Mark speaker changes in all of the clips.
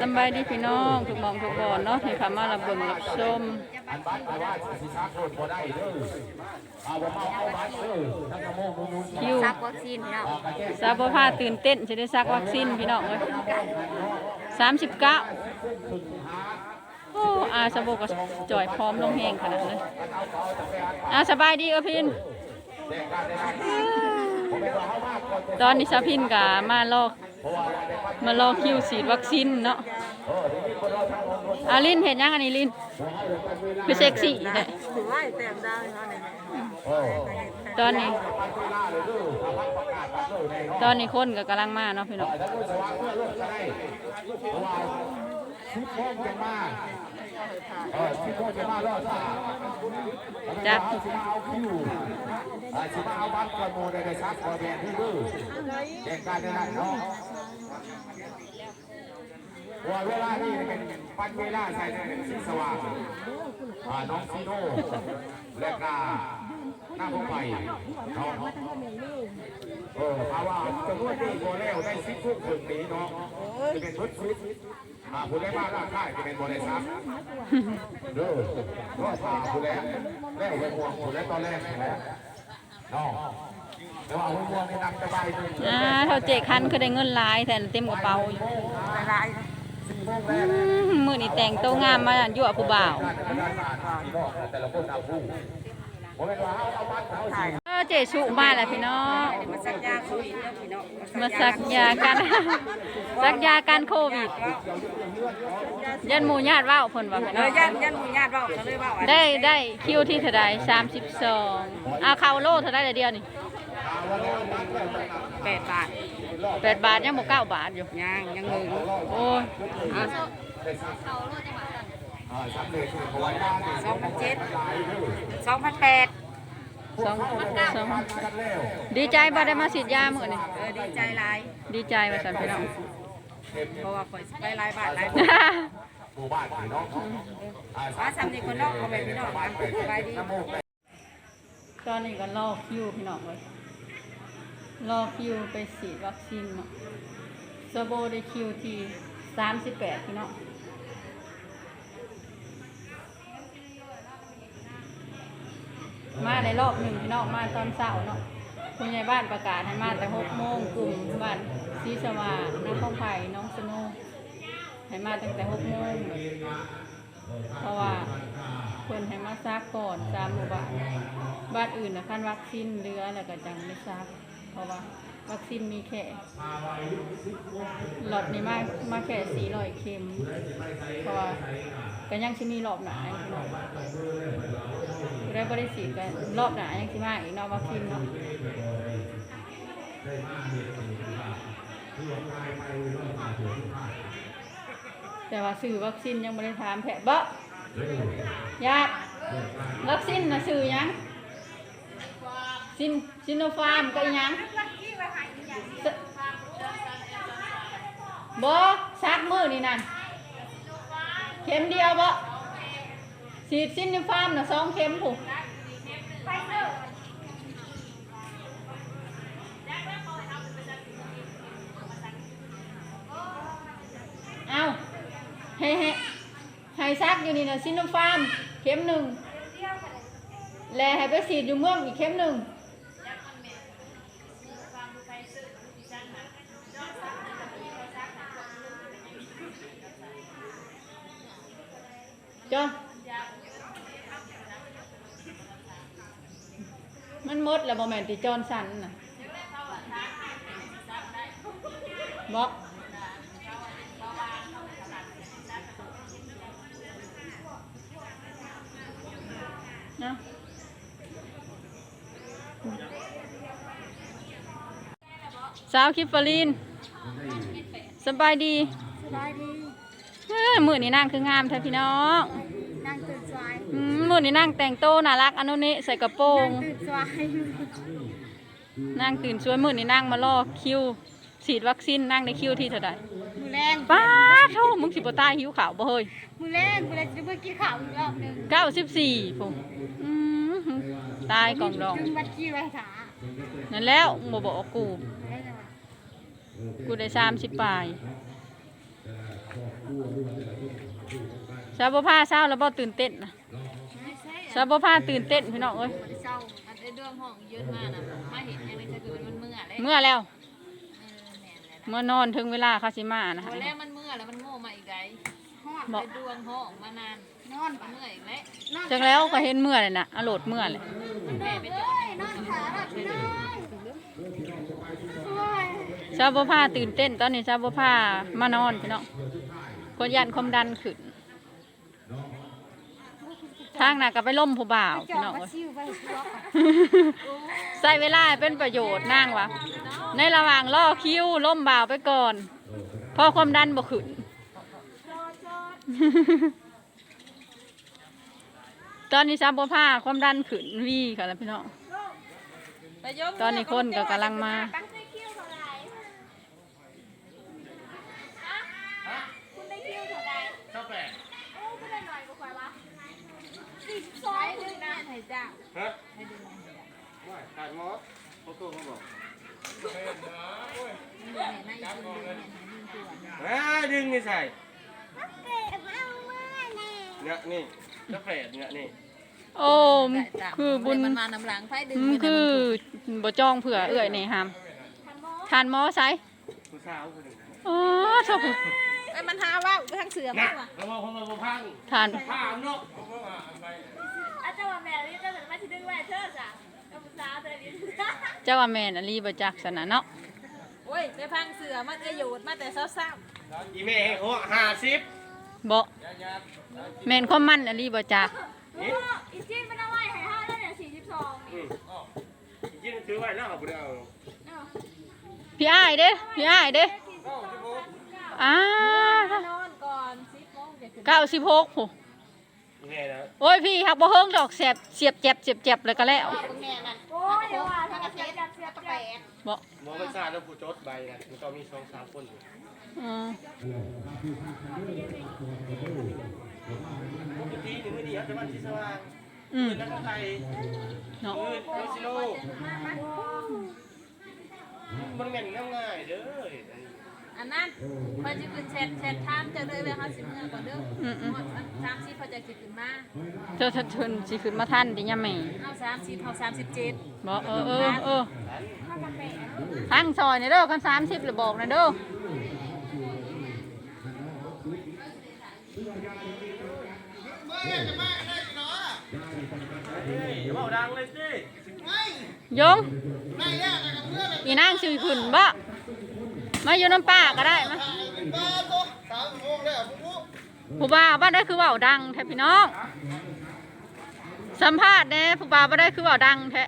Speaker 1: สำบายดีพี่น้องทุกหมองทุกบอนเนาะที่เข้ามารับเบิ่งรับชม
Speaker 2: อันบัตรแต่ว่าสิชักโคตรบ่ได้เด้อเอาบ่เมาเอาบัตรเด้อทั้งกระโมงนู้น
Speaker 1: คิว
Speaker 3: ซักวัคซีนพี่น้อง
Speaker 2: กระแจก
Speaker 1: สาวบ่พาตื่นเต้นสิได้ซักวัคซีนพี่น้องเอ้ย39โอ้อาสะโบก็จ่อยพร้อมลงแหงขนาดเลยอาสบายดีเออพิน
Speaker 2: แจกการได้ผมไม่ว่าเฮามากก่อน
Speaker 1: ตอนนี้สาวพินก็มารอ มารอคิวฉีดวัคซีนเนาะอาลินเห็นยังอันนี้ลินคือเซ็กซี่แท้
Speaker 3: ถือว่าแต้มดาวเนาะ
Speaker 2: โอ้
Speaker 1: ตอนนี้
Speaker 2: ปันเวลาเลยเด้อถ้าพักประกาศบัตรเลยใน
Speaker 1: ตอนนี้คนก็กำลังมาเนาะพี่น้อง
Speaker 2: ถ้าด้วยสว่างเพื่อเลิกก็ได้เพราะว่าชุดโมงจะมาเออชุดโมงจะมาดตา
Speaker 1: จ้ะ
Speaker 2: เอาสิมาเอาคิวสิมาเอาบัตรก่อนโมได้ได้ซักก่อนแบนที่ดื้อแจกการได้นั่นเนาะว่าเวลานี่เป็นปันเวลาใส่ในสีสว่างอ่าน้องซีโน่และกาหน้าพงไปเนาะเออเพราะว่าจะรวดดีโบแล้วได้ซิกทุกถึงนี้เนาะจะเป็นชุดชุด อ่าผู้ได้มาร่างกายจะเป็นโบได้ซักเด้อก็พาผู้แล้วแล้วไปห่วงผู้แล้วตอนแรกแหละเนาะแต่ว่าห่วงในนักสบายดี
Speaker 1: อ่าเท่าเจคันคือได้เงินหลายแทนเต็มกระเป๋าอยู่
Speaker 3: ละลาย
Speaker 2: สี่โมงแร
Speaker 1: อื
Speaker 2: ก
Speaker 1: มมื้อนี้แต่งตัวงามมายั่วผู้บ่าว
Speaker 2: แต่ละคนนำผู้ผมเป็นว่าเอาเอาบัตรเอาสิ
Speaker 1: เออเจชุมาแล้วพี่น้อง
Speaker 3: มาซักยาโควิดเนาะพี่น้อง
Speaker 1: มาสักยากันสักยากันโควิดยันหมู่ญาติว่าวเพิ่นว่าพี่
Speaker 3: เอ
Speaker 1: น้อ
Speaker 3: องยันยันหมู่ญาติเว้าก็เลยเว้าอัน
Speaker 1: ได้ได้คิวที่เท่าใด32อ่าเข้าโลเท่าใดแต่เดียวนี่
Speaker 3: แปดบาท
Speaker 1: 8บาทยังบ่9บาทอยู่
Speaker 3: ยังยังงง
Speaker 1: โอ้ย
Speaker 3: อะ
Speaker 2: สำเร็จเอาไว้บ้าน
Speaker 3: สองพันเจ็ดสองพันแปด
Speaker 1: สองสอง
Speaker 2: กันแล้ว
Speaker 1: ดีใจบ่ได้มาฉีดยามื้อนี้
Speaker 3: เออดีใจหลาย
Speaker 1: ดีใจว่าซั่นพี่น้อง
Speaker 3: เพราะว่าข่อยสิไปหลายบาทหลายบาท
Speaker 2: หมู่บ้านพี่น้อง
Speaker 3: ว่าสำนีคนนอกเขาไปพี่น้องกันสบายดี
Speaker 1: ตอนนี้ก็รอคิวพี่น้องเลยรอคิวไปฉีดวัคซีนเนาะสโบได้คิวที่สามสิบแปดพี่น้อง มาในรอบหนึ่งพี่น้องมาตอนเช้าเนาะคุณยายบ้านประกาศให้มาแต่หกโมงกลุ่มบ้านซีสว่างน้ำข้องไผ่น้องสโนให้มาตั้งแต่หกโมงเพราะว่าคนให้มาซักก่อนสามหมู่บ้านบ้านอื่นนะคันวัคซีนเรือแล้วก็จังไม่ทราบเพราะว่าวัคซีนมีแค่หลอดนี้มามาแค่สี่ร้อยเข็มเพราะว่าก็ยังชิมีรอบหนาอีกเนา ได้บริสีกันรอบหนายังชิมาอีกนาะวัคซีนเนาะแต่ว่าซื้อวัคซีนยังไม่ได้ถามแผลบ่ยากวัคซีนนะซื้อยังซินซิโนฟาร์มก็ยังบ่ซักมือนี่นั่นเข็มเดียวบ่ ฉีดซินโนฟาร์มน่ะสองเข็มผูกเอาให้ให้ให้ซักอยู่นี่น่ะซินโนฟาร์มเข็มหนึ่งและให้ไปฉีดอยู่เมืองอีกเข็มหนึ่งจ้ะ มันหมดแล้วบ่แม่นติจอนสันน่ะบอกเนาะสาวคิฟฟารีนสบายดี
Speaker 3: สบายดี
Speaker 1: เอ้อมือนี่นั่งคืองามแท้พี่น้อง
Speaker 3: นั่งตื่นสาย
Speaker 1: อืมมือนี่นั่งแต่งโตวน่ารักอันนู้นนี่ใส่กระโปรง
Speaker 3: ตื่นสาย
Speaker 1: นั่งตื่นช่วยมือนี่นั่งมารอคิวฉีดวัคซีนนั่งในคิวที่เท่าใด
Speaker 3: มือแรง
Speaker 1: ป้าโทมึงสิบตายหิวขาวบ่เฮ้ย
Speaker 3: มือแรงมือแรงจะไปกินข้าวอีกรอบหนึง
Speaker 1: เก้าสิบสี่ผมอืมตายกล่องดอง
Speaker 3: จนบัดกี้ไว้ถา
Speaker 1: นั่นแล้วบ่บอกกู
Speaker 3: ได้จังหวะ
Speaker 1: กูได้สามสิบปลายซาบผ้าเศร้าแล้วบ่ตื่นเต้นนะ ซาบผ้าตื่นเต้นพี่น้องเอ้ย
Speaker 3: เศร้าอันเรื่องห้องยืดมาน่ะมาเห็นยังไงจะเกิดมันเมื่อเลย
Speaker 1: เมื่อแล้ว
Speaker 3: เออแม่นแล้ว
Speaker 1: เมื่อนอนถึงเวลาเขาสิมานะ
Speaker 3: พ
Speaker 1: คะ
Speaker 3: อแรกมันเมื่อแล้วมันโง่มาอีกไงห้อง
Speaker 1: บอก
Speaker 3: ไปดวงห้องมานานนอนก็เมื่ออีกแล้ว
Speaker 1: จังแล้วก็เห็นเมื่อเลยนะอโหลดเมื่อเลย
Speaker 3: แม่ไปจอดนอนขาแบบพี่น้อง
Speaker 1: ซาบผ้าตื่นเต้นตอนนี้ซาบผ้ามานอนพี่น้องคนยันความดันขึ้น ทางน่ะก็ไปล่มผู้บ่าวพี่น้องเอ้ย
Speaker 3: ซิวไปล็อก
Speaker 1: ใส่เวลาให้เป็นประโยชน์นั่งวะในระหว่างล่อคิวล่มบ่าวไปก่อนเพอความดันบ่ขึ้น ตอนนี้ซาบผ้าความดันขึ้นวีค่ะแล้วพี่น้อง ตอนนี้คนก็กำลังมา
Speaker 3: คุณได้คิวเท่าไหร่
Speaker 2: เจ้าแปด
Speaker 3: โอ้คุณได้หน่อยกว่าควาสี่สิบสองดึงนะ ให้จ้า
Speaker 2: ฮะ
Speaker 3: ให้ดึงนะให้จ้า
Speaker 2: ว่าขาดมอสเขาโทรมาบอก
Speaker 3: เห็นนะอีกคนดึงเห็นนะดึงตัว
Speaker 4: เอ้ยดึงนี่ใส่เนี่ยนี่เจ้าแฝดเนี่ยนี่
Speaker 1: โอ้มคือบุญ
Speaker 3: มันมาน้ำหลังไฟดึง
Speaker 1: อืมคือบ่จองเผื่อเอื้อยนี่ฮามทานหมอไซ
Speaker 4: ผู้สาวคนหนึ่ง
Speaker 1: อ๋อชอบ
Speaker 3: เอ้ยมันหาว่าทางเสือ
Speaker 4: นะ
Speaker 3: มาว่ะ
Speaker 4: เราบอกคนเราพัง
Speaker 1: ทาน
Speaker 4: ผ้าเนาะ
Speaker 5: อาจารย์ว่าแม่นี่ก็เหมือนมาที่ดึงไว้เธอจ้ะกับภาษาเธอนี่
Speaker 1: เจ้าว่าแม่นอลีบ่จักสนะเนาะ
Speaker 3: โอ้ยไปพังเสือมาจะโยดมาแต่เศร้า
Speaker 4: อีเมย์เขาห้าสิบ
Speaker 1: บ่แม่นความมันอลีบ่จัก
Speaker 4: นี่
Speaker 5: อีจี้มันเอาไว้ให้ห้าแล้วเนี่ยสี่สิบสอง
Speaker 4: อืมยินถือไว้แล้วเอาไปเอา
Speaker 1: พี่อ้ายเด้พี่อ้ายเด้อ้า
Speaker 3: ๆนอนก่อนสิบโมงจะขึ้น
Speaker 1: 96โห
Speaker 4: อีเมย์นะ
Speaker 1: โอ้ยพี่หักบ่เฮิงดอกเสียบเสียบเจ็บเสียบเจ็บเลยก็แล้ว
Speaker 3: แม่นั่น
Speaker 5: โอ้ยเดี๋ยวว่าถ้าเสียจับเสียจับ
Speaker 1: บ่
Speaker 4: หมอไม่ทราบแล้วผู้จดใบนะมันก็มีสองสามคนอยู่
Speaker 1: อืม
Speaker 4: ปกตินี่มื่อนี้อาจจะวันที่สว่าง
Speaker 1: อืม
Speaker 4: นักไทย
Speaker 1: เนาะ
Speaker 4: มืดโรซิโลมันแม่นง่ายเด้อ
Speaker 3: อันนั้นเพอจะขึ้นแชทแชทถามจะเลยเลยเขาสิเมื่อก่อนเด้อ
Speaker 1: อมอืม
Speaker 3: หมดสามสิบเขาจะขึ้นมา
Speaker 1: เจ้าถ้าเทินสิขึ้นมาทันดิยามแม่
Speaker 3: เอาสามสิบเขาสามสิบเจ็ด
Speaker 1: บ่เออเออเออทางซอยนี่เด้อกัน30หรือบอกนะเด้อ
Speaker 4: เฮ้ยอย่าเบาดังเลยสิ
Speaker 1: ยงอีนางสิขึ้นบ่ มาอยู่น้ำป้าก็ได้มาผู้บ่าวบ้านได้คือเว้าดังแท้พี่น้อง สัมภาษณ์แหน่ผู้บ่าวบ้านได้คือเว้าดังแท้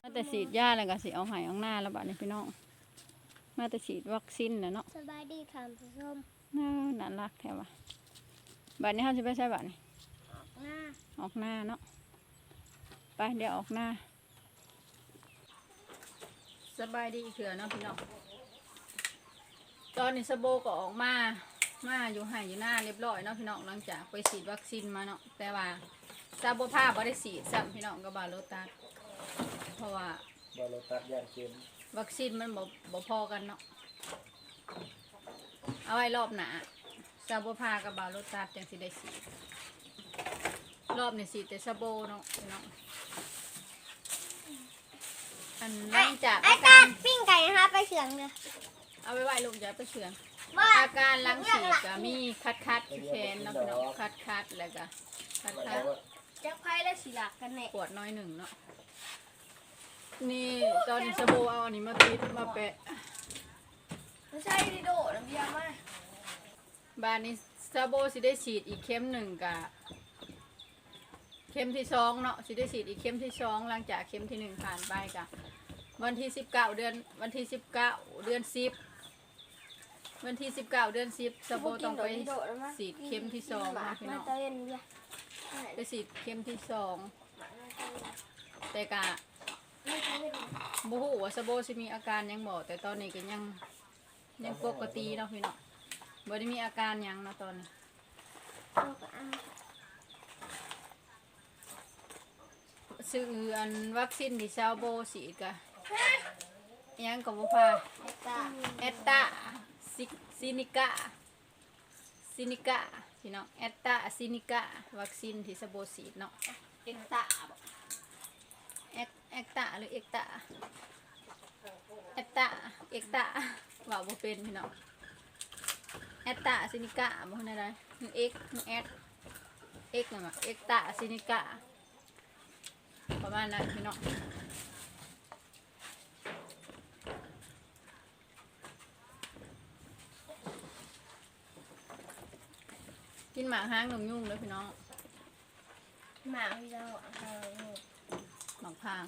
Speaker 1: มาแต่ฉีดยาแล้วก็สิเอาใหายเอาหน้าแล้วบัดนี้พี่น้อง มาแต่ฉีดวัคซีนน่ะเนาะ
Speaker 5: สบายดีค่ะผู้ชม
Speaker 1: น่าน่ารักแท้ว่ะบัดนี้เขาจะไปใช้บัดนี้
Speaker 5: หน้า
Speaker 1: ออกหน้าเนาะ ไปเดี๋ยวออกหน้า สบายดีเถื่อเนาะพี่น้องตอนนี้สโบก็ออกมา มาอยู่ให้อยู่หน้าเรียบร้อยเนาะพี่น้องหลังจากไปฉีดวัคซีนมาเนาะแต่ว่าซาโบผ้าบ่ได้ฉีดซ้ำพี่น้องกับบาโลตัสเพราะว่า
Speaker 4: บอลตัดยานเกม
Speaker 1: วัคซีนมันบ่บ่พอกันเนาะเอาไว้รอบหนาซาโบพากับบาโลตัสจังสิได้สีด รอบนี้สีดแต่ซาโบเนาะพี่น้องอันหลังจาก
Speaker 5: ไอ้
Speaker 1: อา
Speaker 5: ตา
Speaker 1: การ
Speaker 5: ปิ้งไก่นะคะไปเฉืองเลย
Speaker 1: เอาไว้ไว้ลูกอย่าไปเชื่อง
Speaker 5: ว่า
Speaker 1: อาการหลังสีดก็มีคัดคัดที่แขนเนาะพี่น้องคัดคัดแล้วก็คัดคัด
Speaker 5: จะไพ่และสีหลักกันเนี่ย
Speaker 1: ปวดน้อยหนึ่งเนาะนี่ตอนนี้ซาโบเอาอันนี้มาติดมาแปะ
Speaker 5: ไม่ใช่ดิโดน้ำเบียร์มา
Speaker 1: บ้านนี้ซาโบสิได้ฉีดอีกเข็มหนึ่งกะ เข็มที่สองเนาะสิได้ฉีดอีกเข็มที่สองหลังจากเข็มที่หนึ่งผ่านไปกะวันที่สิบเก้าเดือน วันที่สิบเก้าเดือนสิบวันที่สิบเก้าเดือนสิบซาโบต้องไปฉีดเข็มที่สองนะพี่น้อง
Speaker 5: เนเบียร์
Speaker 1: ไปฉีดเข็มที่สองแต่กะบูฮูว่าซาโบสิมีอาการยังบอกแต่ตอนนี้ก็ยังยังปกติเนาะพี่น้องบ่ได้มีอาการยังนะตอนนี้ ซื้ออันวัคซีนที่ซาวโบสีดกะอิหยังกับบุพา
Speaker 5: จ้า
Speaker 1: แอตตาซิซินิกาซินิกาพี่น้องแอตตาซินิกาวัคซีนที่ซาโบสีดเนาะ
Speaker 5: เอ็กตาบอก
Speaker 1: แอคแอคตาหรือเอกตาแอตตาเอกตาว่าบ่เป็นพี่น้องแอตตาซินิกาบ่ฮู้ได้มันเอกมันแอดเอกนั่นว่ะเอกตาซินิกา ประมาณนั้นพี่น้องกินหมากห้างนมยุ่งเลยพี่น้อง
Speaker 5: หมาพี่เจ้าอะเออ
Speaker 1: หมากพาง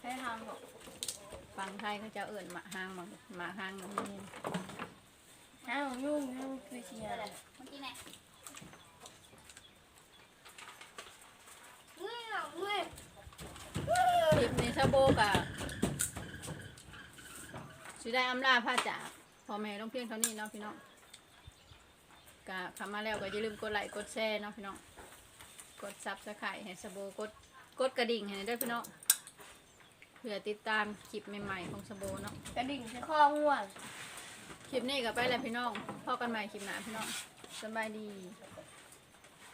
Speaker 5: ให้ทำบอก
Speaker 1: ฟังไทยเขาจะเอิ่นหมากห้างหมากหมากห้างนมยุ่ง
Speaker 5: ห้ายุ่งห้าคือเชียร์
Speaker 3: เมื่อกี้เนี่ย
Speaker 5: เฮ้ยเฮ้ย
Speaker 1: คลิปนี้ ชาโบกะสิได้อำลาพระจากพ่อแม่ต้องเพียงเท่านี้เนาะพี่น้องกะคำมาแล้วก็อย่าลืมกดไลค์กดแชร์เนาะพี่น้องกดซับสไครต์ให้ชาโบกดกดกระดิ่งให้ด้วยพี่น้องเพื่อติดตามคลิปใหม่ๆของชาโบเนาะ
Speaker 5: กระดิ่งใช้ข้อง่วง
Speaker 1: คลิปนี้ก็ไปแล้วพี่น้องพอกันใหม่คลิปหน้าพี่น้องสบายดี
Speaker 5: ส